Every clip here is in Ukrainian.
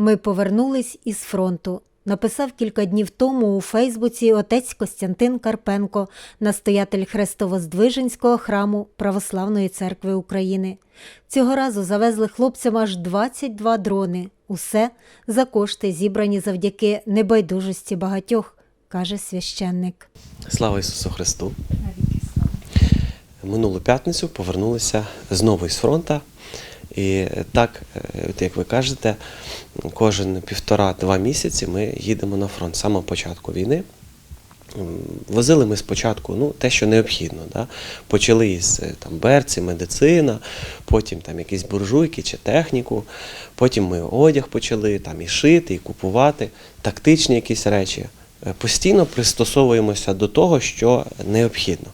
Ми повернулись із фронту. Написав кілька днів тому у Фейсбуці отець Костянтин Карпенко, настоятель Хрестовоздвиженського храму Православної церкви України. Цього разу завезли хлопцям аж 22 дрони. Усе за кошти, зібрані завдяки небайдужості багатьох, каже священник. Слава Ісусу Христу! Минулу п'ятницю повернулися знову із фронта. І так, е, от як ви кажете, кожен півтора-два місяці ми їдемо на фронт самого початку війни. Возили ми спочатку ну, те, що необхідно. Да? Почали із е, там, берці, медицина, потім там, якісь буржуйки чи техніку, потім ми одяг почали там, і шити, і купувати, тактичні якісь речі. Е, Постійно пристосовуємося до того, що необхідно.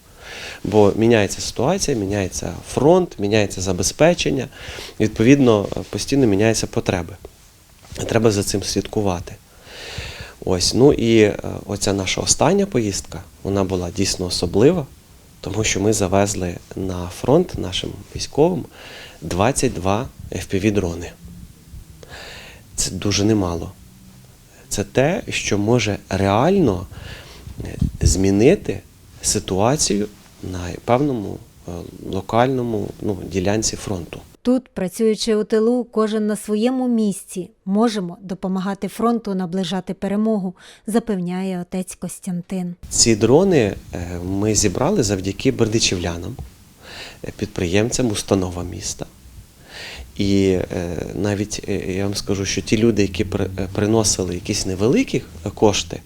Бо міняється ситуація, міняється фронт, міняється забезпечення, відповідно, постійно міняються потреби. Треба за цим слідкувати. Ось, ну і е, оця наша остання поїздка, вона була дійсно особлива, тому що ми завезли на фронт нашим військовим 22 FPV-дрони. Це дуже немало. Це те, що може реально е, змінити ситуацію на певному е, локальному ну, ділянці фронту. Тут, працюючи у тилу, кожен на своєму місці можемо допомагати фронту наближати перемогу, запевняє отець Костянтин. Ці дрони е, ми зібрали завдяки бердичівлянам, е, підприємцям, установам міста. І навіть я вам скажу, що ті люди, які приносили якісь невеликі кошти,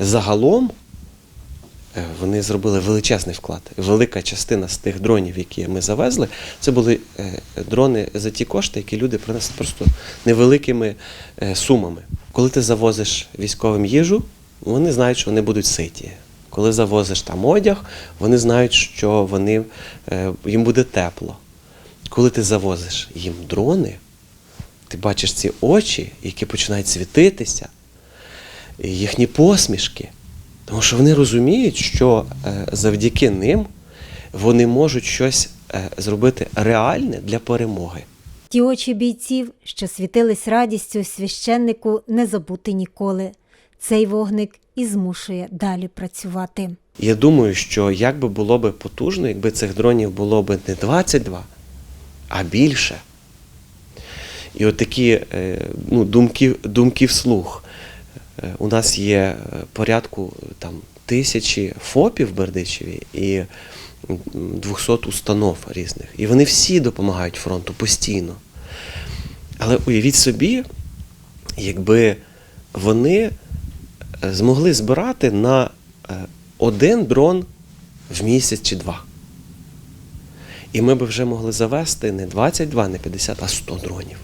загалом вони зробили величезний вклад. Велика частина з тих дронів, які ми завезли, це були е, дрони за ті кошти, які люди принесли просто невеликими е, сумами. Коли ти завозиш військовим їжу, вони знають, що вони будуть ситі. Коли завозиш там одяг, вони знають, що вони, е, їм буде тепло. Коли ти завозиш їм дрони, ти бачиш ці очі, які починають світитися, їхні посмішки. Тому що вони розуміють, що е, завдяки ним вони можуть щось е, зробити реальне для перемоги. Ті очі бійців, що світились радістю священнику, не забути ніколи. Цей вогник і змушує далі працювати. Я думаю, що як би було б потужно, якби цих дронів було б не 22, а більше. І от такі е, ну, думки, думки вслух. Е, У нас є е, порядку е, там, тисячі ФОПів в Бердичеві і 200 установ різних. І вони всі допомагають фронту постійно. Але уявіть собі, якби вони змогли збирати на один дрон в місяць чи два. І ми б вже могли завести не 22, не 50, а 100 дронів.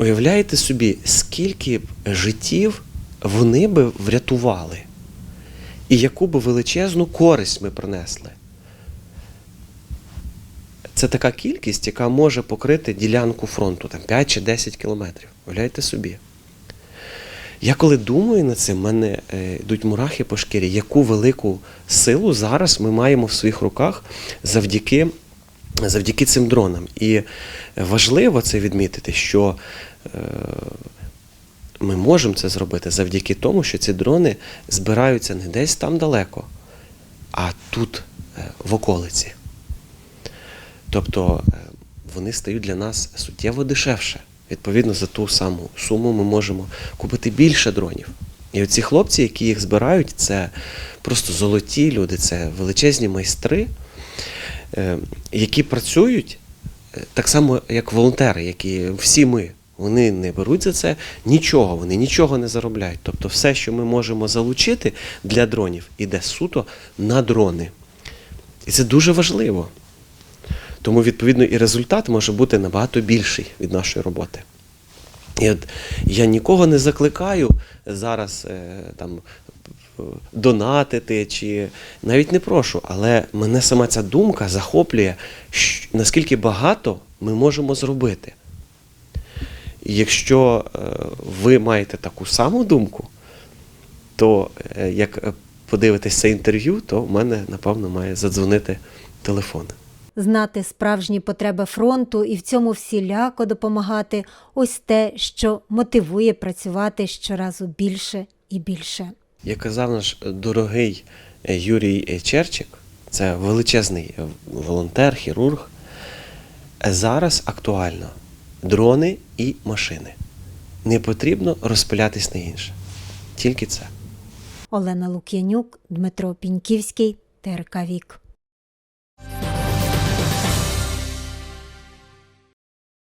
Уявляєте собі, скільки б життів вони би врятували, і яку б величезну користь ми принесли. Це така кількість, яка може покрити ділянку фронту там 5 чи 10 кілометрів. Уявляєте собі. Я коли думаю над цим, в мене е, йдуть мурахи по шкірі, яку велику силу зараз ми маємо в своїх руках завдяки, завдяки цим дронам. І важливо це відмітити, що е, ми можемо це зробити завдяки тому, що ці дрони збираються не десь там далеко, а тут, е, в околиці. Тобто е, вони стають для нас суттєво дешевше. Відповідно, за ту саму суму ми можемо купити більше дронів. І оці хлопці, які їх збирають, це просто золоті люди, це величезні майстри, які працюють е, так само, як волонтери, які всі ми. Вони не беруть за це нічого, вони нічого не заробляють. Тобто все, що ми можемо залучити для дронів, іде суто на дрони. І це дуже важливо. Тому, відповідно, і результат може бути набагато більший від нашої роботи. І от я нікого не закликаю зараз е, там е, донатити чи навіть не прошу, але мене сама ця думка захоплює, наскільки багато ми можемо зробити. Якщо е, ви маєте таку саму думку, то е, як е, подивитесь це інтерв'ю, то в мене, напевно, має задзвонити телефон. знати справжні потреби фронту і в цьому всіляко допомагати ось те, що мотивує працювати щоразу більше і більше. Як казав наш дорогий е, Юрій Черчик, це величезний е, волонтер, хірург. е, Зараз актуально дрони і машини. Не потрібно розпилятись на інше. Тільки це. Олена Лук'янюк, Дмитро Піньківський, ТРК Вік.